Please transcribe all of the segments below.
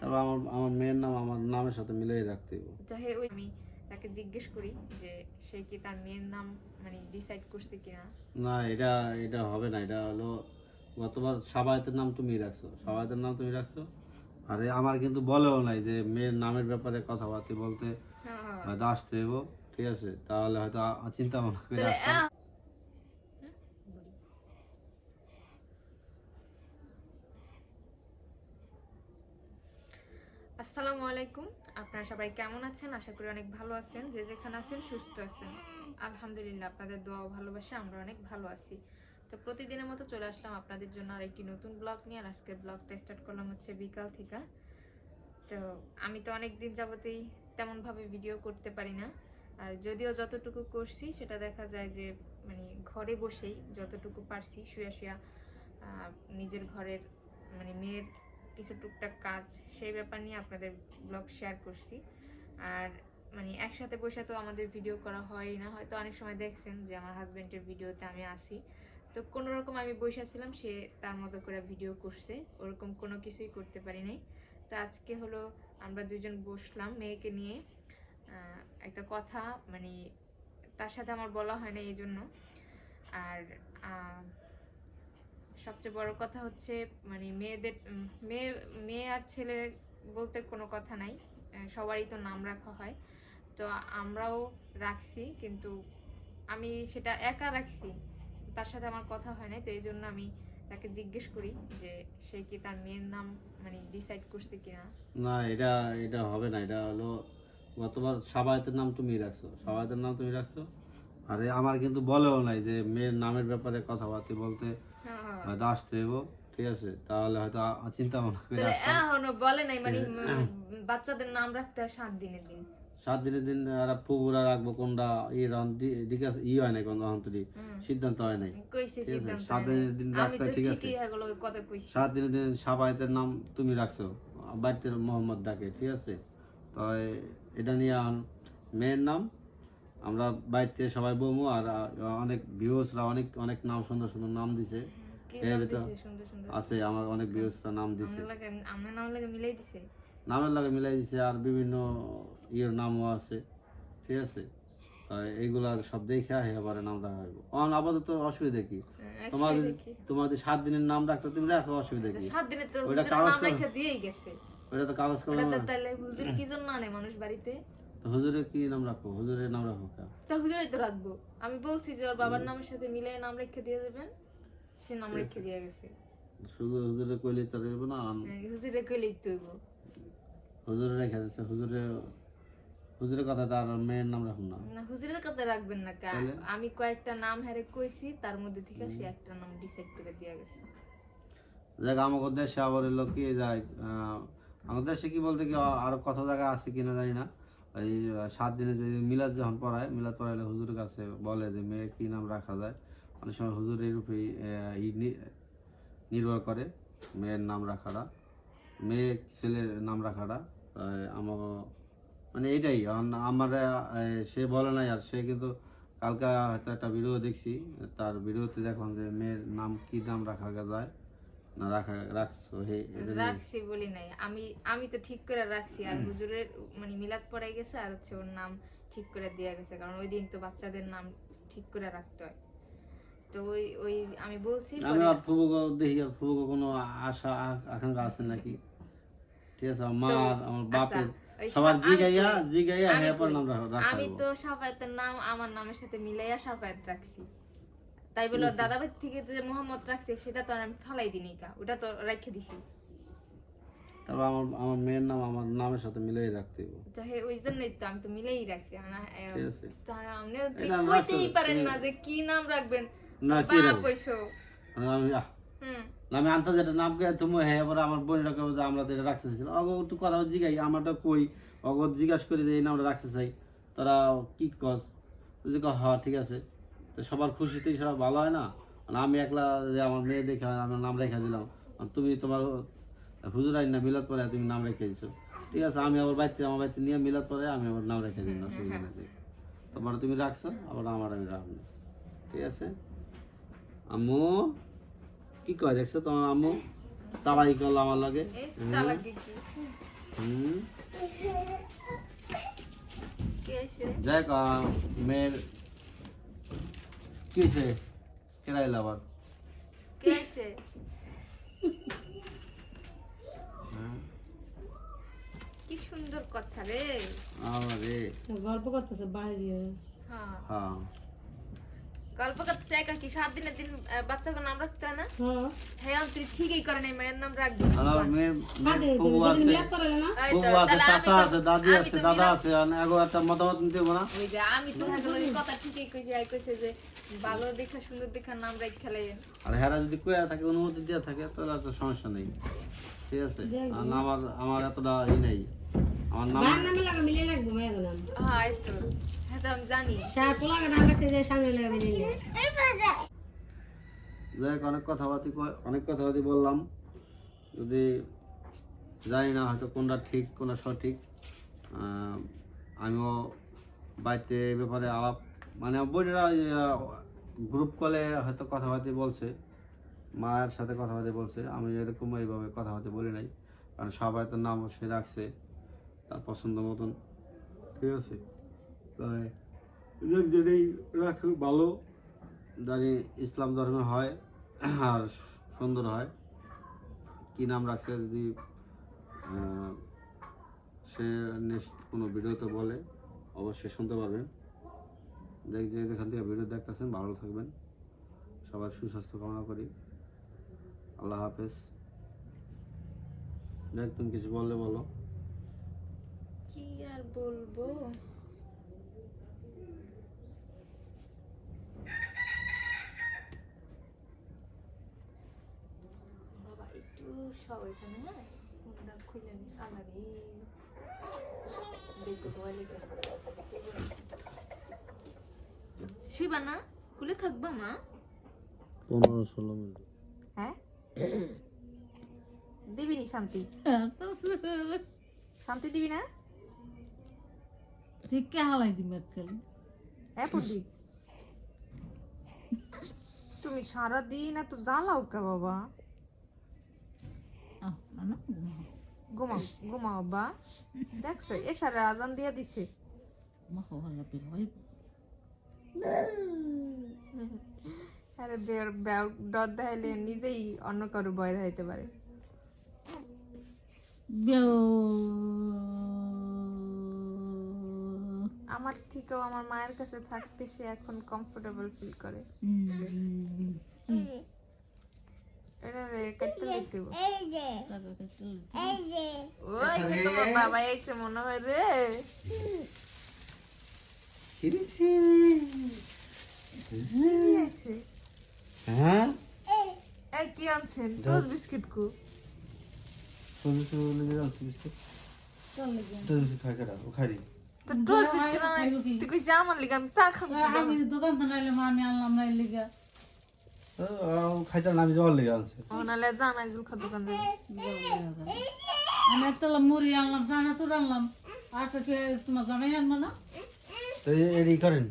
তারপর আমার আমার মেয়ের নাম আমার নামের সাথে মিলিয়ে রাখতে হবে যাই ওই আমি তাকে জিজ্ঞেস করি যে সে কি তার মেয়ের নাম মানে ডিসাইড করছে কিনা? না এটা এটা হবে না এটা হলো গতবার সাবায়তের নাম তুমি রাখছো। সাবায়তের নাম তুমি রাখছো? আরে আমার কিন্তু বলেও নাই যে মেয়ের নামের ব্যাপারে কথাবার্তা বলতে হ্যাঁ হ্যাঁ। হয়তো আসতে হইব ঠিক আছে? তাহলে হয়তো চিন্তা ভাবনা করে আসতাম আহ, হুম, বলি। আসসালামু আলাইকুম। আপনারা সবাই কেমন আছেন? আশা করি অনেক ভালো আছেন। যে যেখানে আছেন, সুস্থ আছেন। আলহামদুলিল্লাহ, আপনাদের দোয়া ভালোবাসা আমরা অনেক ভালো আছি। তো প্রতিদিনের মতো চলে আসলাম আপনাদের জন্য আর একটি নতুন ব্লগ নিয়ে। আর আজকের ব্লগটা স্টার্ট করলাম হচ্ছে বিকাল থেকে। তো আমি তো অনেক দিন যাবতেই তেমনভাবে ভিডিও করতে পারি না। আর যদিও যতটুকু করছি, সেটা দেখা যায় যে মানে ঘরে বসেই যতটুকু পারছি, শুয়া শুয়া নিজের ঘরের মানে মেয়ের কিছু টুকটাক কাজ, সেই ব্যাপার নিয়ে আপনাদের ব্লগ শেয়ার করছি। আর মানে একসাথে বসে তো আমাদের ভিডিও করা হয় না। হয়তো অনেক সময় দেখছেন যে আমার হাজব্যান্ডের ভিডিওতে আমি আসি। তো কোনো রকম আমি বসে ছিলাম, সে তার মতো করে ভিডিও করছে। ওরকম কোনো কিছুই করতে পারি নাই। তো আজকে হলো আমরা দুজন বসলাম মেয়েকে নিয়ে। একটা কথা মানে তার সাথে আমার বলা হয় না এই জন্য আর সবচেয়ে বড় কথা হচ্ছে মানে মেয়েদের মেয়ে মেয়ে আর ছেলে বলতে কোনো কথা নাই সবারই তো নাম রাখা হয়। তো আমরাও রাখছি, কিন্তু আমি সেটা একা রাখছি, তার সাথে আমার কথা হয় নাই, তো এই জন্য আমি তাকে জিজ্ঞেস করি যে সে কি তার মেয়ের নাম মানে ডিসাইড করছে কিনা। না, এটা এটা হবে না, এটা হলো গতবার সাবায়তের নাম তুমি রাখছো, সাবায়তের নাম তুমি রাখছো। আরে আমার কিন্তু বলেও নাই যে মেয়ের নামের ব্যাপারে কথাবার্তা বলতে হয়তো আসতে হইব ঠিক আছে? তাহলে হয়তো চিন্তা ভাবনা করে এখনও বলে নাই মানে বাচ্চাদের নাম রাখতে হয় সাত দিনের দিন। সাত দিনের দিন আর পুকুরা রাখব কোনটা ই রান দিকে ই হয় নাই কোন অন্তরি সিদ্ধান্ত হয় নাই। ঠিক আছে, সাত দিনের দিন রাখতে ঠিক আছে। সাত দিনের দিন সাবায়তের নাম তুমি রাখছো বাড়িতে মোহাম্মদ ডাকে ঠিক আছে? তো এটা নিয়ে আন- মেয়ের নাম আমরা বাড়িতে সবাই বমু আর অনেক ভিউসরা অনেক অনেক নাম সুন্দর সুন্দর নাম দিছে। এর আছে আমার অনেক ভিউসরা নাম দিছে। আমার নাম লাগে মিলাই দিছে? নামের লাগে মিলাই দিছে আর বিভিন্ন ইয়ের নামও আছে ঠিক আছে? তো এইগুলা সব দেখে নাম রাখা অন আপাতত অসুবিধা কি? আহ, তোমার তোমার সাত দিনের নাম রাখতো তুমি রাখো অসুবিধা কি? সাত দিনে তো হুজুরের কাগজ দিয়েই গেছে। ওটা তো কাগজ ওটা কলম তাহলে হুজুর কি জন্য আনে মানুষ বাড়িতে? তো হুজুরের কি নাম রাখো হুজুরের নাম রাখো তা হুজুরই তো রাখব। আমি বলছি যে ওর বাবার নামের সাথে মিলাই নাম রেখে দিয়ে দেবেন। নাম রেখে দিয়ে গেছে। শুধু হুজুরে কইলে তো দেবো না হ্যাঁ, হুজুরে কইলেই তুইব হুজুরে রেখে দিচ্ছে হুজুরে হুজুরের কথা তার মেয়ের নাম রাখুন না। না হুজুরের কথা রাখবেন না কা আমি কয়েকটা নাম হারে কইছি তার মধ্যে থেকে সে একটা নাম ডিসাইড করে দিয়ে গেছে। দেখ আমাদের দেশে আবার এলো কি যায় আমাদের দেশে কি বলতে কি আরও কত জায়গা আছে কিনা জানি না। এই সাত দিনে যে মিলাদ যখন পড়ায় মিলাদ পড়াইলে হুজুরের কাছে বলে যে মেয়ের কি নাম রাখা যায়। অনেক সময় হুজুরের ই নির্ভর করে মেয়ের নাম রাখাটা, মেয়ে ছেলের নাম রাখাটা আমার মানে এটাই, আমার সে বলে নাই আর সে কিন্তু কালকে হয়তো একটা ভিডিও দেখছি, তার ভিডিওতে দেখলাম যে মেয়ের নাম কি নাম রাখা যায়, না রাখা, রাখছো, হে রাখছি বলি নাই, আমি আমি তো ঠিক করে রাখছি, আর হুজুরের মানে মিলাদ পড়াই গেছে, আর হচ্ছে ওর নাম ঠিক করে দেয়া গেছে, কারণ ওই দিন তো বাচ্চাদের নাম ঠিক করে রাখতে হয়। তো ওই ওই আমি বলছি আমি আর ফুবুকে দেখি আর ফুবুকে কোনো আশা আকাঙ্ক্ষা আছে নাকি? ঠিক আছে আমার আমার বাপের আচ্ছা, সবার সব- জিগাইয়া তো- জিগাইয়া হ্যাঁ পর নাম রাখা আমি তো সাফায়াতের নাম আমার নামের সাথে মিলাইয়া সাফায়াত রাখছি। তাই বলে দাদা ভাই থেকে যে মোহাম্মদ রাখছে সেটা তো আমি ফালাই দিনি কা ওটা তো রেখে দিছি। তারপর আমার আমার মেয়ের নাম আমার নামের সাথে মিলিয়ে রাখতে তো হে ওই জন্যই তো আমি তো মিলেই রাখছি না ঠিক আছে। তাই আপনিও কইতেই পারেন না যে কি নাম রাখবেন। না কি রাখব আমি আনতে যেটা নাম কে তুমি হ্যাঁ এবার আমার বোনেরা কেউ যে আমরা তো এটা রাখতে চাইছিলাম অগো একটু কথা জিগাই আমারটা কই? অগো জিজ্ঞাসা করি যে এই নামটা রাখতে চাই তারা কি কস কয়, হ্যাঁ ঠিক আছে। তো সবার খুশিতেই সব ভালো হয় না? আর আমি একলা যে আমার মেয়ে দেখে আমার নাম রেখে দিলাম। তুমি তোমার হুজুর আইন না মিলাদ পরে তুমি নাম রেখে দিছো। ঠিক আছে আমি আবার বাড়িতে আমার বাড়িতে নিয়ে মিলাদ পরে আমি আমার নাম রেখে দিলাম অসুবিধা নেই। তোমার তুমি রাখছো আবার আমার আমি রাখব। ঠিক আছে? আম্মু? কি কয় দেখছ তোমার আম্মু? চালাই করল আমার লাগে? হুম। যাই মেয়ের কি হয়েছে? কেডা এলো আবার? কে হ্যাঁ। কি সুন্দর কথা রে। আরে গল্প করতেছে বাজি হ্যাঁ। হ্যাঁ। গল্প করতে চাই কি সাত দিনের দিন বাচ্চাকে নাম রাখতে না? হ্যাঁ। হ্যাঁ তুই ঠিকই করে নাই মায়ের নাম রাখবি। আর আমার মেয়ের কাঁদে মেয়ের তুমি ফুবু যেদিন আছে। মিলাদ করালে না? এই তো, ফুবু আছে চাচা আছে দাদি আছে দাদা আছে আর একটা মতামত নিতে না? ওই যে আমি তো কথা ঠিকই কইছি আই কইছে যে ভালো দেখা সুন্দর দেখা নাম রাখ খেলাই আর হেরা যদি থাকে অনুমতি দেওয়া থাকে তাহলে তো সমস্যা নেই। ঠিক আছে? আমার আমার এতটা ই নেই। আমার নাম নামে লাগা মিলে লাগবো মেয়ের নাম। হ্যাঁ তো। হ্যাঁ তো আমি জানি। সার পোলাকে নাম রাখতে যায় সামনে লাগা মিলে যাই হোক, অনেক কথাবার্তি অনেক কথাবার্তি বললাম। যদি জানি না হয়তো কোনটা ঠিক কোনটা সঠিক আমিও বাড়িতে এ ব্যাপারে আলাপ মানে বোনেরা গ্রুপ কলে হয়তো কথাবার্তি বলছে মায়ের সাথে কথাবার্তি বলছে। আমি এরকম এইভাবে কথাবার্তি বলি নাই। কারণ সবাই তো নাম সে রাখছে। তার পছন্দ মতন। ঠিক আছে? তাই যেটাই রাখে, ভালো। জানি ইসলাম ধর্মে হয় আর সুন্দর হয়। কি নাম রাখছে যদি সে নেক্সট কোনো ভিডিওতে বলে, অবশ্যই শুনতে পারবেন। দেখ, যে যেখান থেকে ভিডিও দেখতেছেন, ভালো থাকবেন। সবার সুস্বাস্থ্য কামনা করি। আল্লাহ হাফেজ। দেখ, তুমি কিছু বললে বলো। বলব? বাবা একটু সব এখানে হ্যাঁ? ফোনটা খুলে নি। আলারি দেখো তোমার শিবা না? খুলে থাকবা মা। পনেরো ষোলো মিনিট। হ্যাঁ? দিবি নি শান্তি? শান্তি দিবি না? ফিক্কা হালাই দিম এককাল হ্যাঁ পন্ডিত তুমি সারাদিন এত জ্বালাও কে বাবা ঘুমাও ঘুমাও বাবা দেখছ এ সারা আজান দিয়ে দিছে আরে বের বের ডর দেখাইলে নিজেই অন্য কারও ভয় দেখাইতে পারে আমার থেকেও আমার মায়ের কাছে থাকতে সে এখন কমফোর্টেবল ফিল করে। এটা রে কাটতে লিখতে হবে। ওই যে তোমার বাবা মনে হয় রে। হ্যাঁ? এই কি আনছেন? টোস্ট বিস্কিট কো। বিস্কুট। তো খাই কেটা ও খাই তো টোস্ট বিস্কিট আনাই তুই কইছিস আমার লিগে আমি চা খাম আমি দোকান তো নাইলে মা আমি আনলাম না লিগা খাইতে না আমি জল লেগে আনছে ও নালে জানাই জুল খা দোকান থেকে আমি একটা মুড়ি আনলাম জানা তো আনলাম আচ্ছা কে তোমার জামাই আনব না তো এরই করেন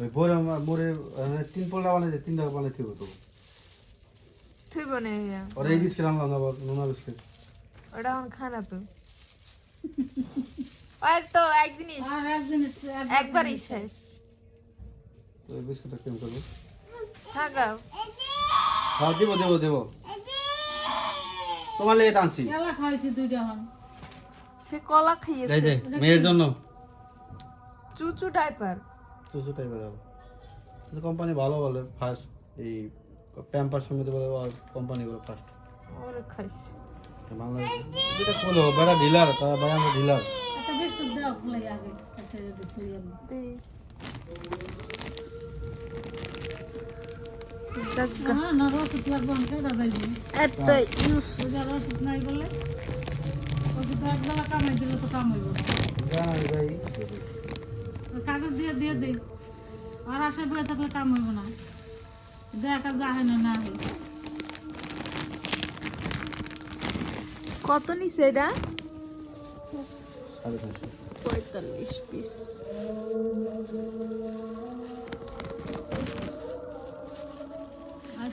ওই বোরে বোরে তিন পোলটা বানাইছে তিন টাকা বানাইতে হবে তো তুই বনে ওরা এই বিস্কিট আনলাম না নোনা বিস্কিট ওটা এখন খানা তো আর তো এক জিনিস। আর এক জিনিস একবারই শেষ। তো এই বিস্কুটটা কেমন করব? থাকাও। হ্যাঁ দেবো দেবো দেবো। তোমার লেগে টানছি। কেলা খাইছি দুইটা হন সে কলা এই খাইয়েছে যে মেয়ের জন্য। চুচু ডাইপার চুচু টাইপের হবে। কোম্পানি ভালো বলে ফার্স্ট এই প্যাম্পার সমিতি বলে কোম্পানিগুলো ফার্স্ট ওরে খাইছে। বাংলাদেশ যেটা খোলো বেড়া ঢিলার তা বেড়া ঢিলার একটা দে ইউজ নাই বলে একবেলা কামাই দিলে তো কাম হইব কাগজ দিয়ে দিয়ে দিই আর আশা বলে থাকলে কাম হইব না দেখা যাহে না না কত নিছে এটা পঁয়তাল্লিশ পিস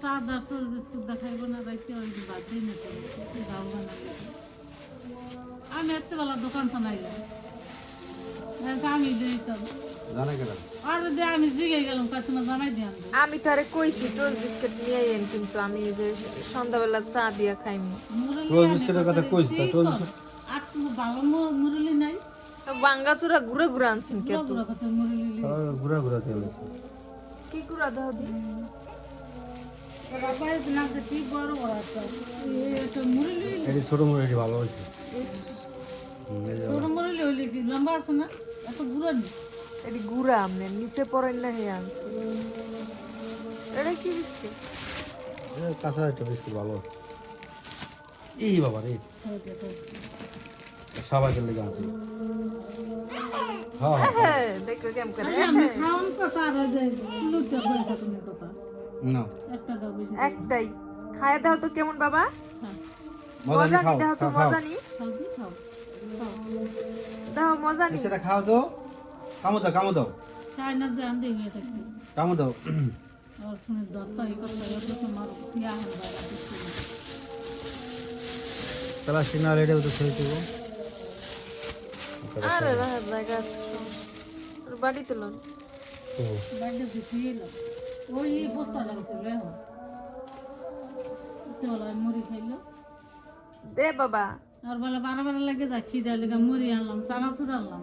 সাদা টোল বিস্কুট দেখাইব না রাইতে ওই যে তো আমি এত বেলা দোকান চালাইলাম আমি দিতাম আর আমি আমি তারে কইছি টোস্ট বিস্কিট নিয়ে আইন কিন্তু আমি যে সন্ধ্যাবেলা চা দিয়া খাইমু। টোল বিস্কুটের কথা কইস তা টোল বিস্কুট আর ভালো মুরলি নাই। ঘুরে ঘুরে আনছেন কে তো? ঘুরা ঘুরা তেল আছে কি ঘুরা দাও দি? এটা মুরলি। ছোট ভালো হয়েছে। ছোট মুরলি হইলে কি লম্বা আছে না? এত বুড়ো নেই। এটি গুড়া আমনে নিচে পড়েন না হে আনছে। এটা কি বিস্কিট? কাঁচা একটা বিস্কুট ভালো। এই বাবা রে। সবাইকে লেগে আছে হ্যাঁ হ্যাঁ হ্যাঁ। দেখো কেম করে। না। একটাই। খায় দাও তো কেমন বাবা? মজা নি খাও দাও তো মজা নি দাও মজা নি সেটা খাও তো। কামো দাও কামো দাও। চাইনা যে আমি দিয়ে থাকি কামো দাও। আর শুনে দরকার এই কথা তোমার ইয়া হবে প্লাস্টিক না রেডি হতে ছেড়ে দেবো আরে রাহাত জায়গা আছে আর বাড়িতে লন। বাড়িতে কিছু এলো। ওই বস্তাটা করলে হয় চলো মুড়ি খাইলো। দে বাবা। আর বলে বারো বারো লাগে যা খিদে লেগে মুড়ি আনলাম চানাচুর আনলাম।